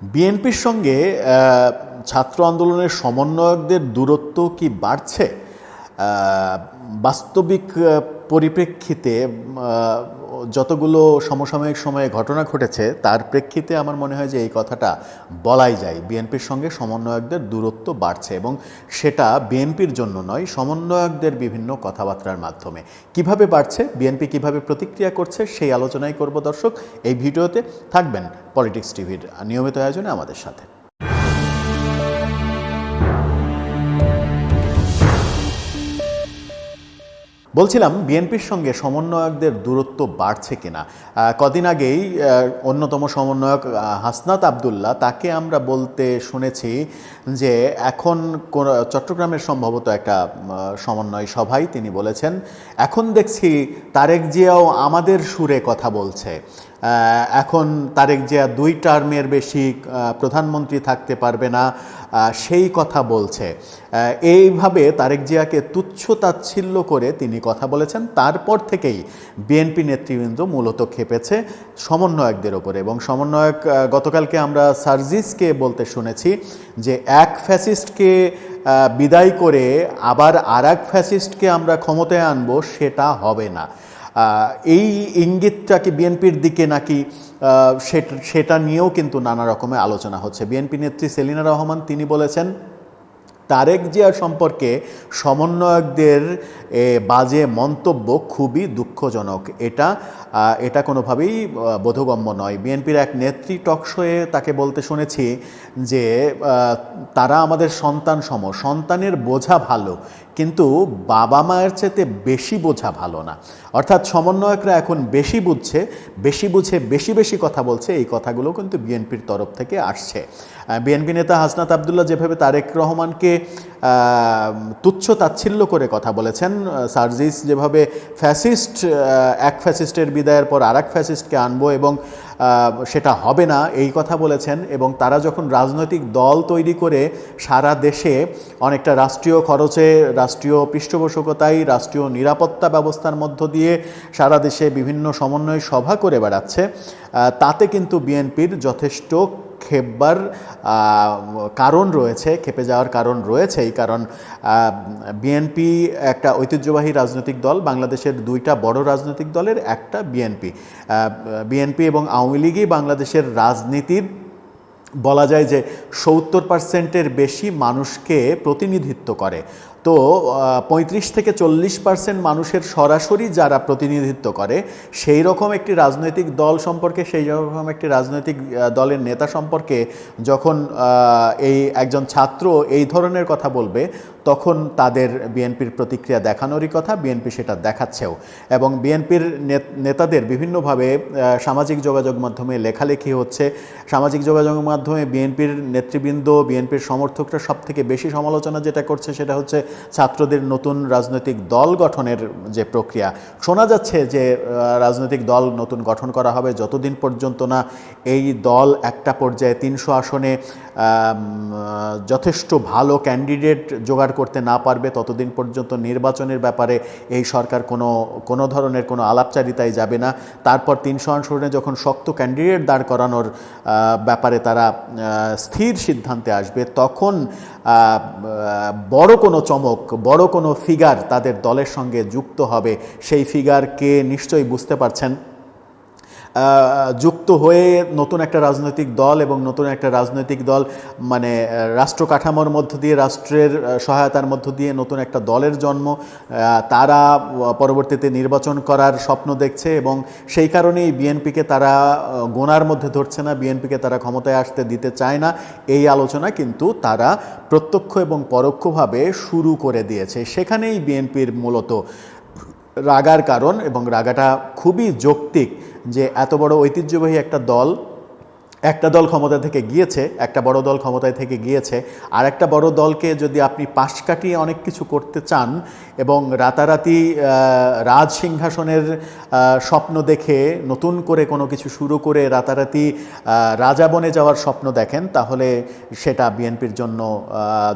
বিএনপির সঙ্গে ছাত্র আন্দোলনের সমন্বয়কদের দূরত্ব কি বাড়ছে? বাস্তবিক পরিপ্রেক্ষিতে যতগুলো সমসাময়িক সময়ে ঘটনা ঘটেছে, তার প্রেক্ষিতে আমার মনে হয় যে এই কথাটা বলাই যায়। বিএনপির সঙ্গে সমন্বয়কদের দূরত্ব বাড়ছে এবং সেটা বিএনপির জন্য নয়, সমন্বয়কদের বিভিন্ন কথাবার্তার মাধ্যমে। কীভাবে বাড়ছে, বিএনপি কীভাবে প্রতিক্রিয়া করছে, সেই আলোচনাই করব দর্শক। এই ভিডিওতে থাকবেন পলিটিক্স টিভির নিয়মিত আয়োজনে আমাদের সাথে। বলছিলাম, বিএনপির সঙ্গে সমন্বয়কদের দূরত্ব বাড়ছে কিনা। কদিন আগেই অন্যতম সমন্বয়ক হাসনাত আবদুল্লাহ তাকে আমরা বলতে শুনেছি যে এখন চট্টগ্রামের সম্ভবত একটা সমন্বয় সভায় তিনি বলেছেন, এখন দেখছি তারেক জিয়াও আমাদের সুরে কথা বলছে। এখন তারেক জিয়া দুই টার্মের বেশি প্রধানমন্ত্রী থাকতে পারবে না সেই কথা বলছে। এইভাবে তারেক জিয়াকে তুচ্ছ তাচ্ছিল্য করে তিনি কথা বলেছেন। তারপর থেকেই বিএনপি নেতৃবৃন্দ মূলত খেপেছে সমন্বয়কদের ওপরে এবং সমন্বয়ক গতকালকে আমরা সার্জিসকে বলতে শুনেছি যে এক ফ্যাসিস্টকে বিদায় করে আবার আর এক ফ্যাসিস্টকে আমরা ক্ষমতায় আনব, সেটা হবে না। এই ইঙ্গিতটা কি বিএনপির দিকে নাকি সেটা নিয়েও কিন্তু নানা রকমের আলোচনা হচ্ছে। বিএনপি নেত্রী সেলিনা রহমান, তিনি বলেছেন, তারেক জিয়া সম্পর্কে সমন্বয়কদের বাজে মন্তব্য খুবই দুঃখজনক। এটা এটা কোনোভাবেই বোধগম্য নয়। বিএনপির এক নেত্রী টকশোয়ে তাকে বলতে শুনেছি যে তারা আমাদের সন্তান সম, সন্তানের বোঝা ভালো। কিন্তু বাবা মায়ের চেতে বেশি বোঝা ভালো না। অর্থাৎ সমন্বয়করা এখন বেশি বুঝছে, বেশি বুঝে বেশি বেশি কথা বলছে। এই কথাগুলো কিন্তু বিএনপির তরফ থেকে আসছে। বিএনপি নেতা হাসনাত আবদুল্লাহ যেভাবে তারেক রহমানকে তুচ্ছ তাচ্ছিল্য করে কথা বলেছেন সার্জিস যেভাবে ফ্যাসিস্ট এক ফ্যাসিস্টের বিদায়ের পর আর এক ফ্যাসিস্টকে আনব এবং সেটা হবে না, এই কথা বলেছেন। এবং তারা যখন রাজনৈতিক দল তৈরি করে সারা দেশে অনেকটা রাষ্ট্রীয় খরচে, রাষ্ট্রীয় পৃষ্ঠপোষকতায়, রাষ্ট্রীয় নিরাপত্তা ব্যবস্থার মধ্য দিয়ে সারা দেশে বিভিন্ন সমন্বয় সভা করে বেড়াচ্ছে তাতে কিন্তু বিএনপির যথেষ্ট খেপবার কারণ রয়েছে, খেপে যাওয়ার কারণ রয়েছেই কারণ বিএনপি একটা ঐতিহ্যবাহী রাজনৈতিক দল, বাংলাদেশের দুইটা বড় রাজনৈতিক দলের একটা বিএনপি বিএনপি এবং আওয়ামী লীগই বাংলাদেশের রাজনীতির, বলা যায় যে সত্তর পার্সেন্টের বেশি মানুষকে প্রতিনিধিত্ব করে। তো পঁয়ত্রিশ থেকে চল্লিশ পার্সেন্ট মানুষের সরাসরি যারা প্রতিনিধিত্ব করে, সেই রকম একটি রাজনৈতিক দল সম্পর্কে, সেই রকম একটি রাজনৈতিক দলের নেতা সম্পর্কে যখন এই একজন ছাত্র এই ধরনের কথা বলবে তখন তাদের বিএনপির প্রতিক্রিয়া দেখানোরই কথা, বিএনপি সেটা দেখাচ্ছেও। এবং বিএনপির নেতাদের বিভিন্নভাবে সামাজিক যোগাযোগ মাধ্যমে লেখালেখি হচ্ছে। সামাজিক যোগাযোগের মাধ্যমে বিএনপির নেতৃবৃন্দ, বিএনপির সমর্থকরা সব থেকে বেশি সমালোচনা যেটা করছে সেটা হচ্ছে ছাত্রদের নতুন রাজনৈতিক দল গঠনের যে প্রক্রিয়া। শোনা যাচ্ছে যে রাজনৈতিক দল নতুন গঠন করা হবে যতদিন পর্যন্ত না এই দল একটা পর্যায়ে তিনশো আসনে যথেষ্ট ভালো ক্যান্ডিডেট জোগাড় করতে না পারবে, ততদিন পর্যন্ত নির্বাচনের ব্যাপারে এই সরকার কোনো কোনো ধরনের কোনো আলাপচারিতায় যাবে না। তারপর তিনশো আসনে যখন শক্ত ক্যান্ডিডেট দাঁড় করানোর ব্যাপারে তারা স্থির সিদ্ধান্তে আসবে, তখন বড় কোনো চমক, বড় কোনো ফিগার তাদের দলের সঙ্গে যুক্ত হবে। সেই ফিগারকে নিশ্চয়ই বুঝতে পারছেন? যুক্ত হয়ে নতুন একটা রাজনৈতিক দল এবং নতুন একটা রাজনৈতিক দল মানে রাষ্ট্র কাঠামোর মধ্য দিয়ে, রাষ্ট্রের সহায়তার মধ্য দিয়ে নতুন একটা দলের জন্ম তারা পরবর্তীতে নির্বাচন করার স্বপ্ন দেখছে এবং সেই কারণেই বিএনপিকে তারা গোনার মধ্যে ধরছে না, বিএনপিকে তারা ক্ষমতায় আসতে দিতে চায় না। এই আলোচনা কিন্তু তারা প্রত্যক্ষ এবং পরোক্ষভাবে শুরু করে দিয়েছে। সেখানেই বিএনপির মূলত রাগার কারণ এবং রাগাটা খুবই যৌক্তিক। যে এত বড় ঐতিহ্যবাহী একটা দল একটা দল ক্ষমতা থেকে গিয়েছে, একটা বড় দল ক্ষমতায় থেকে গিয়েছে, আর একটা বড় দলকে যদি আপনি পাশ কাটিয়ে অনেক কিছু করতে চান এবং রাতারাতি রাজ সিংহাসনের স্বপ্ন দেখে নতুন করে কোনো কিছু শুরু করে রাতারাতি রাজা বনে যাওয়ার স্বপ্ন দেখেন, তাহলে সেটা বিএনপির জন্য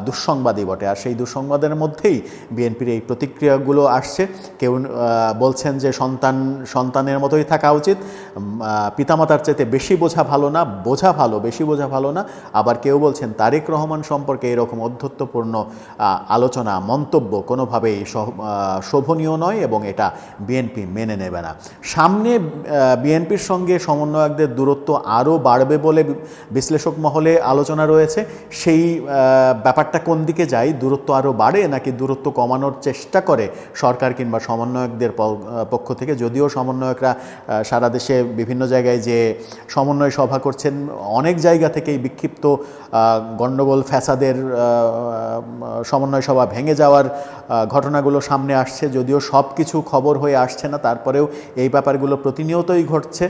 দুঃসংবাদই বটে। আর সেই দুঃসংবাদের মধ্যেই বিএনপির এই প্রতিক্রিয়াগুলো আসছে। কেউ বলছেন যে সন্তান, সন্তানের মতোই থাকা উচিত। পিতামাতার চেয়ে বেশি বোঝা ভালো না বোঝা ভালো, বেশি বোঝা ভালো না। আবার কেউ বলছেন, তারেক রহমান সম্পর্কে এরকম অধ্যত্বপূর্ণ আলোচনা, মন্তব্য কোনোভাবেই শোভনীয় নয় এবং এটা বিএনপি মেনে নেবে না। সামনে বিএনপির সঙ্গে সমন্বয়কদের দূরত্ব আরও বাড়বে বলে বিশ্লেষক মহলে আলোচনা রয়েছে। সেই ব্যাপারটা কোন দিকে যায়, দূরত্ব আরও বাড়ে নাকি দূরত্ব কমানোর চেষ্টা করে সরকার কিংবা সমন্বয়কদের পক্ষ থেকে? যদিও সমন্বয়করা সারা দেশে বিভিন্ন জায়গায় যে সমন্বয় সভা করছেন অনেক জায়গা থেকেই বিক্ষিপ্ত গণ্ডগোল ফ্যাসাদের সমন্বয় সভা ভেঙে যাওয়ার ঘটনাগুলো সামনে আসছে। যদিও সব কিছু খবর হয়ে আসছে না, তারপরেও এই ব্যাপারগুলো প্রতিনিয়তই ঘটছে।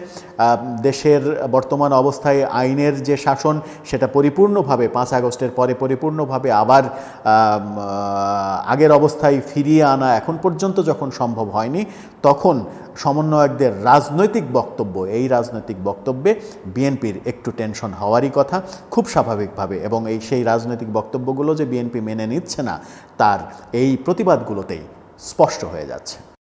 দেশের বর্তমান অবস্থায় আইনের যে শাসন, সেটা পরিপূর্ণভাবে পাঁচ আগস্টের পরে পরিপূর্ণভাবে আবার আগের অবস্থায় ফিরিয়ে আনা এখন পর্যন্ত যখন সম্ভব হয়নি, তখন সমন্বয়কদের রাজনৈতিক বক্তব্য। এই রাজনৈতিক বক্তব্যে বিএনপির একটু টেনশন হওয়ারই কথা, খুব স্বাভাবিকভাবে। এবং এই সেই রাজনৈতিক বক্তব্যগুলো যে বিএনপি মেনে নিচ্ছে না, তার এই প্রতিবাদগুলোতেই স্পষ্ট হয়ে যাচ্ছে।